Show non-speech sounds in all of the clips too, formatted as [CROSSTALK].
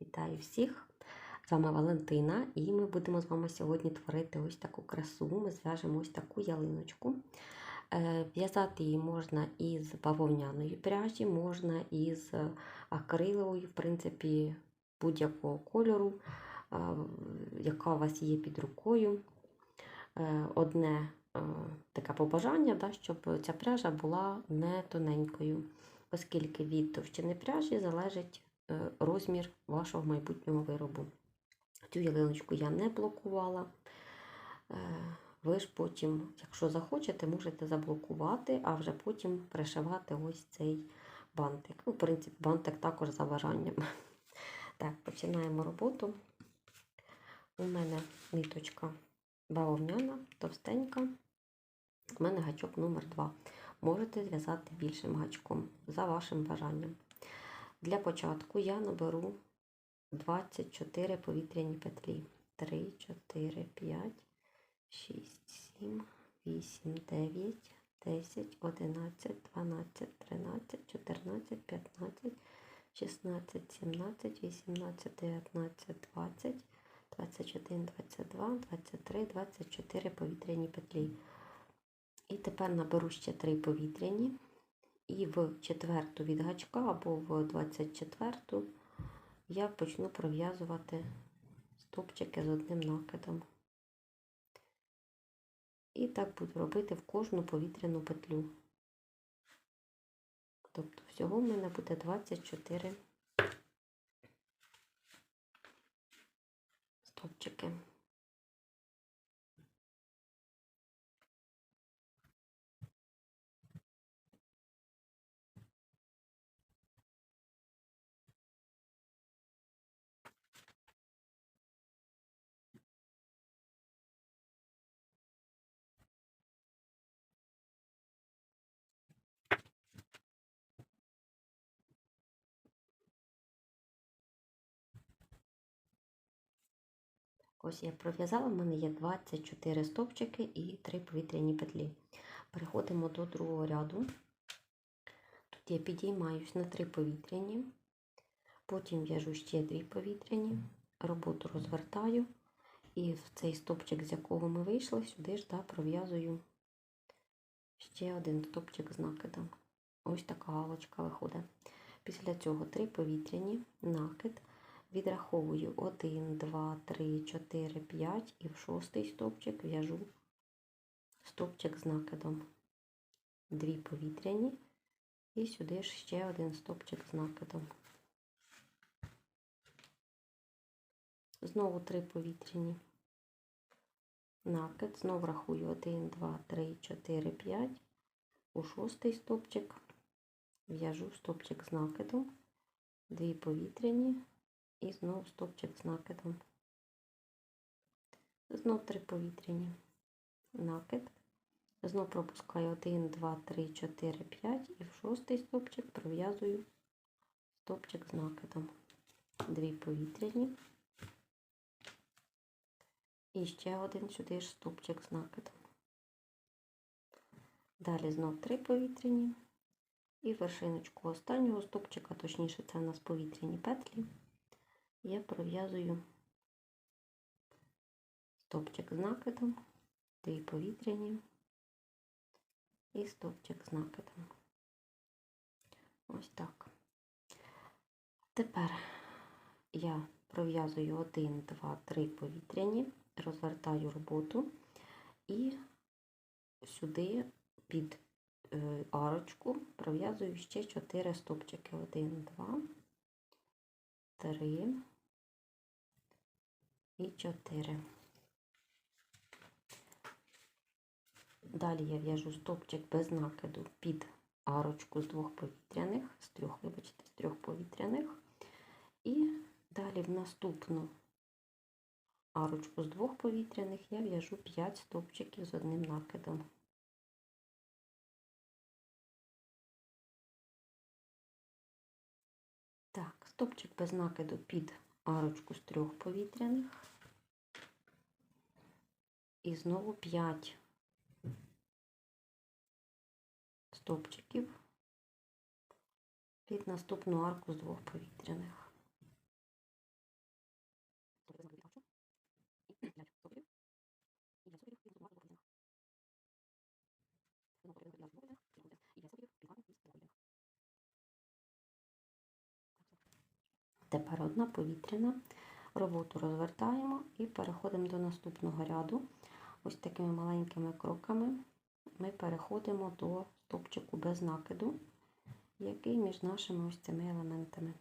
Вітаю всіх! З вами Валентина, і ми будемо з вами сьогодні творити ось таку красу. Ми зв'яжемо ось таку ялиночку. Е, В'язати її можна із бавовняної пряжі, можна із акрилової, в принципі, будь-якого кольору, яка у вас є під рукою. Е, Одне е, таке побажання, да, щоб ця пряжа була не тоненькою, оскільки від товщини пряжі залежить розмір вашого майбутнього виробу. Цю ялиночку я не блокувала. Е, Ви ж потім, якщо захочете, можете заблокувати, а вже потім пришивати ось цей бантик. Ну, в принципі, бантик також за бажанням. [LAUGHS] Так, починаємо роботу. У мене ниточка бавовняна, товстенька. У мене гачок номер 2 Можете зв'язати більшим гачком за вашим бажанням. Для початку я наберу 24 повітряні петлі. 3, 4, 5, 6, 7, 8, 9, 10, 11, 12, 13, 14, 15, 16, 17, 18, 19, 20, 21, 22, 23, 24 повітряні петлі. І тепер наберу ще 3 повітряні. І в четверту від гачка або в 24 я почну пров'язувати стопчики з одним накидом. І так буду робити в кожну повітряну петлю. Тобто всього в мене буде 24 стопчики. Ось я пров'язала, в мене є 24 стовпчики і 3 повітряні петлі. Переходимо до другого ряду. Тут я підіймаюсь на 3 повітряні, потім в'яжу ще 2 повітряні, роботу розвертаю, і в цей стовпчик, з якого ми вийшли, сюди ж да, пров'язую ще один стовпчик з накидом. Ось така галочка виходить. Після цього 3 повітряні, накид. Відраховую 1, 2, 3, 4, 5 і в шостий стовпчик в'яжу стовпчик з накидом. Дві повітряні і сюди ж ще один стовпчик з накидом. Знову три повітряні. Накид, знову рахую 1, 2, 3, 4, 5. У шостий стовпчик в'яжу стовпчик з накидом, дві повітряні. І знову стовпчик з накидом. Знов три повітряні накид. Знов пропускаю 1, 2, 3, 4, 5 і в шостий стовпчик пров'язую стовпчик з накидом. Дві повітряні. І ще один сюди ж стовпчик з накидом. Далі знов три повітряні. І вершиночку останнього стовпчика, точніше, це у нас повітряні петлі я пров'язую стовпчик з накидом, дві повітряні і стовпчик з накидом. Ось так. Тепер я пров'язую 1, 2, 3 повітряні, розвертаю роботу і сюди під е, арочку пров'язую ще 4 стовпчики. 1, 2, 3, і 4. Далі я в'яжу стопчик без накиду під арочку з двох повітряних, з трьох, вибачте, з трьох повітряних. І далі в наступну арочку з двох повітряних я в'яжу 5 стовпчиків з одним накидом. Так, стопчик без накиду під арочку з трьох повітряних. І знову 5 стовпчиків під наступну арку з двох повітряних. Тепер одна повітряна. Роботу розвертаємо і переходимо до наступного ряду. Ось такими маленькими кроками ми переходимо до стопчику без накиду, який між нашими ось цими елементами.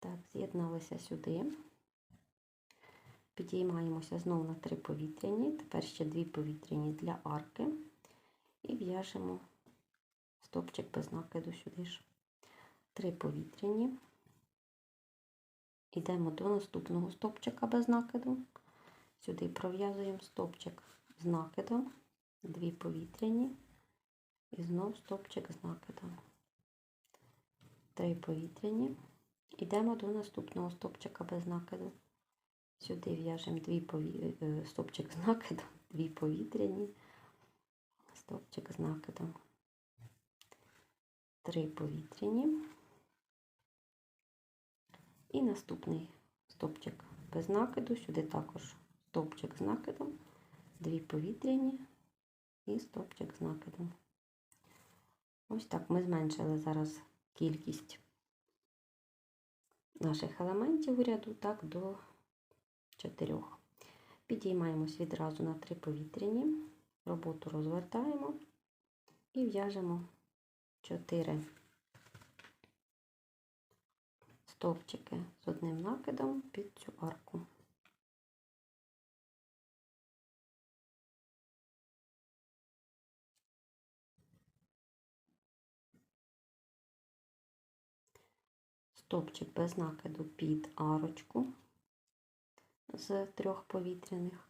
Так, з'єдналися сюди. Підіймаємося знову на три повітряні, тепер ще дві повітряні для арки. І в'яжемо стопчик без накиду сюди ж. Три повітряні. Йдемо до наступного стопчика без накиду. Сюди пров'язуємо стопчик з накидом, дві повітряні і знов стопчик з накидом. Три повітряні. Йдемо до наступного стопчика без накиду. Сюди в'яжемо дві пові... е, стопчик з накидом, дві повітряні, стопчик з накидом, три повітряні. І наступний стопчик без накиду, сюди також стовпчик з накидом, дві повітряні і стовпчик з накидом. Ось так ми зменшили зараз кількість наших елементів у ряду так до чотирьох. Підіймаємось відразу на три повітряні, роботу розвертаємо і в'яжемо 4 стовпчики з одним накидом під цю арку. Стовпчик без накиду під арочку з трьох повітряних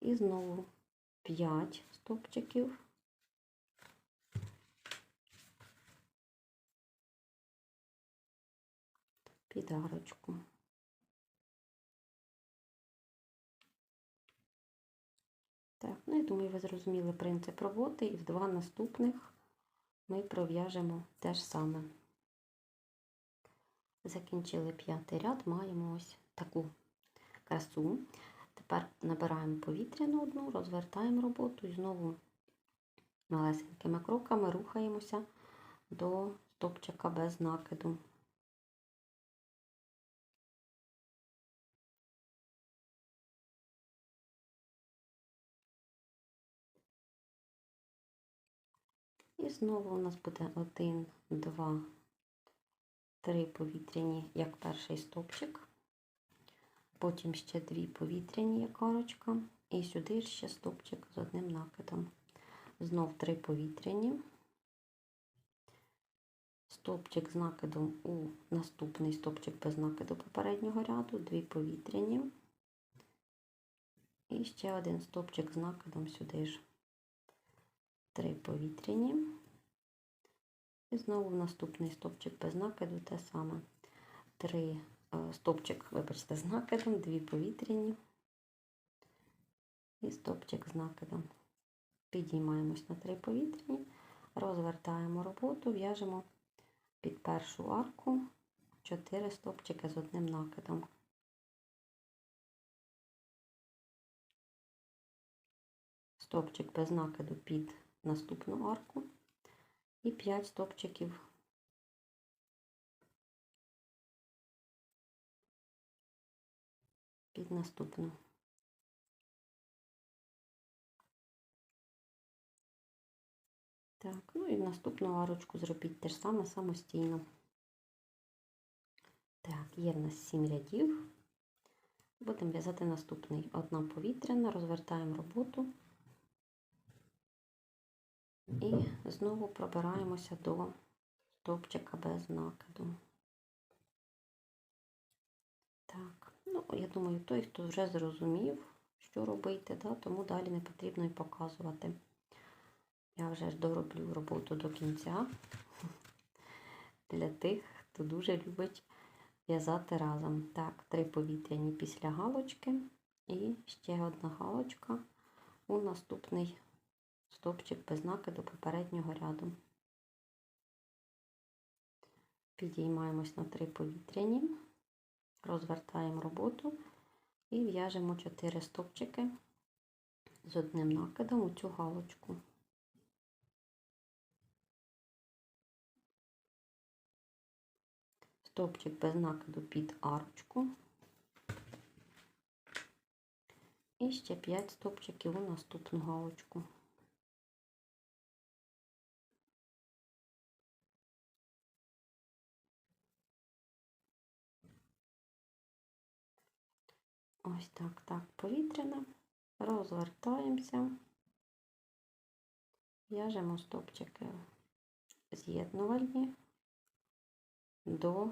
і знову 5 стовпчиків під. Так, ну я думаю, ви зрозуміли принцип роботи, і в два наступних ми пров'яжемо те ж саме. Закінчили п'ятий ряд, маємо ось таку красу. Тепер набираємо повітряну одну, розвертаємо роботу і знову малесенькими кроками рухаємося до стопчика без накиду. І знову у нас буде один, два, три повітряні, як перший стопчик. Потім ще дві повітряні, як арочка. І сюди ще стопчик з одним накидом. Знов три повітряні. Стопчик з накидом у наступний стопчик без накиду попереднього ряду, дві повітряні. І ще один стопчик з накидом сюди ж. Три повітряні. І знову наступний стопчик без накиду те саме. Три стопчик, вибачте, з накидом, дві повітряні і стопчик з накидом. Підіймаємось на три повітряні, розвертаємо роботу, в'яжемо під першу арку 4 стопчики з одним накидом. Стопчик без накиду під наступну арку і 5 стопчиків під наступну. Так, ну і наступну арочку зробіть те ж саме самостійно. Так, є в нас 7 рядів. Будемо в'язати наступний. Одна повітряна, розвертаємо роботу і знову пробираємося до стовпчика без накиду. Так, ну, я думаю, той, хто вже зрозумів, що робити, да, тому далі не потрібно і показувати. Я вже ж дороблю роботу до кінця для тих, хто дуже любить в'язати разом. Так, три повітряні після галочки і ще одна галочка у наступний стовпчик без накиду попереднього ряду. Підіймаємось на три повітряні, розвертаємо роботу і в'яжемо 4 стовпчики з одним накидом у цю галочку. стовпчик без накиду під арочку. І ще 5 стовпчиків у наступну галочку. Ось так, так, повітряно. Розвертаємося. В'яжемо стопчики з'єднувальні до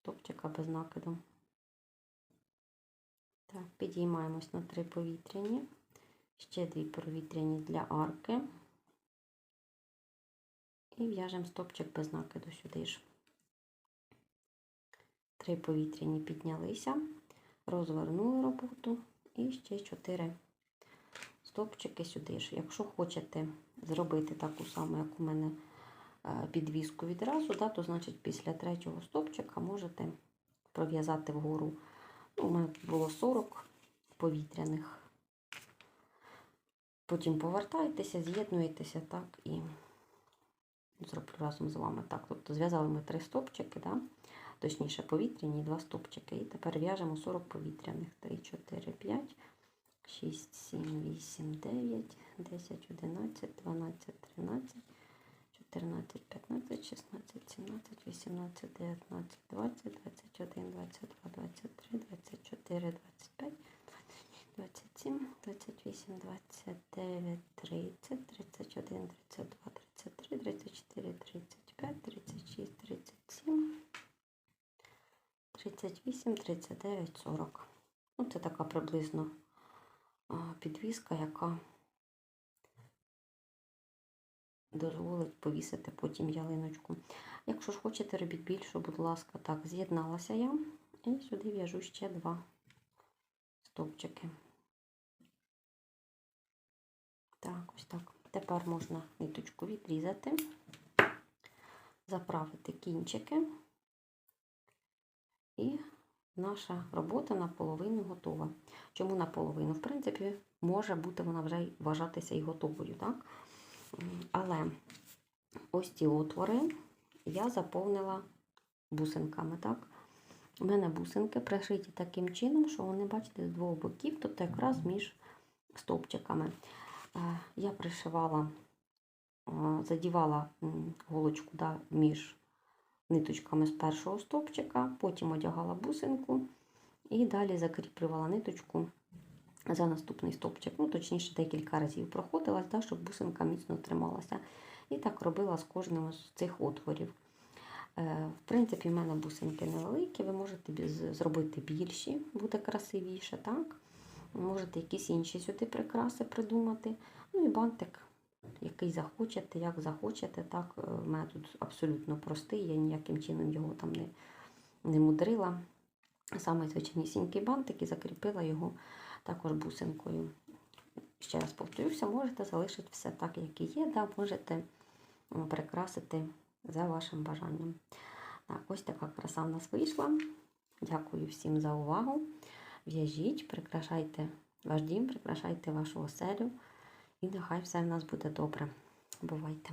стопчика без накиду. Так, підіймаємось на три повітряні, ще дві повітряні для арки. І в'яжемо стопчик без накиду сюди ж. Три повітряні піднялися, розвернули роботу і ще чотири стопчики сюди ж. Якщо хочете зробити таку саму, як у мене е, підвіску відразу, да, то значить після третього стопчика можете пров'язати вгору. Ну, у мене було 40 повітряних. Потім повертаєтеся, з'єднуєтеся так і зроблю разом з вами так. Тобто зв'язали ми три стопчики, да? Точніше повітряні, два стопчики. І тепер в'яжемо 40 повітряних. 3, 4, 5. 6, 7, 8, 9, 10, 11, 12, 13, 14, 15, 16, 17, 18, 19, 20, 21, 22, 23, 24, 25, 27, 28, 29, 38, 39, 40. Ну, це така приблизно підвіска, яка дозволить повісити потім ялиночку. Якщо ж хочете, робіть більше, будь ласка, так, з'єдналася я і сюди в'яжу ще два стовпчики. Так, ось так. Тепер можна ниточку відрізати, заправити кінчики і наша робота наполовину готова. Чому наполовину? В принципі, може бути вона вже вважатися і готовою. так? Але ось ці отвори я заповнила бусинками. так? У мене бусинки пришиті таким чином, що вони, бачите, з двох боків, тобто якраз між стовпчиками. Е, я пришивала, е, задівала голочку да, між ниточками з першого стовпчика, потім одягала бусинку і далі закріплювала ниточку за наступний стовпчик. Ну, точніше, декілька разів проходилась, да, щоб бусинка міцно трималася. І так робила з кожним з цих отворів. Е, в принципі, в мене бусинки невеликі, ви можете зробити більші, буде красивіше. так? Можете якісь інші сюди прикраси придумати. Ну і бантик який захочете, як захочете. Так, е, мене абсолютно простий, я ніяким чином його там не не мудрила. Саме звичайнісінький бантик і закріпила його також бусинкою. Ще раз повторюся, можете залишити все так, як і є, да, можете прикрасити за вашим бажанням. Так, Ось така краса в нас вийшла. Дякую всім за увагу. В'яжіть, прикрашайте ваш дім, прикрашайте вашу оселю. І нехай все в нас буде добре. Бувайте!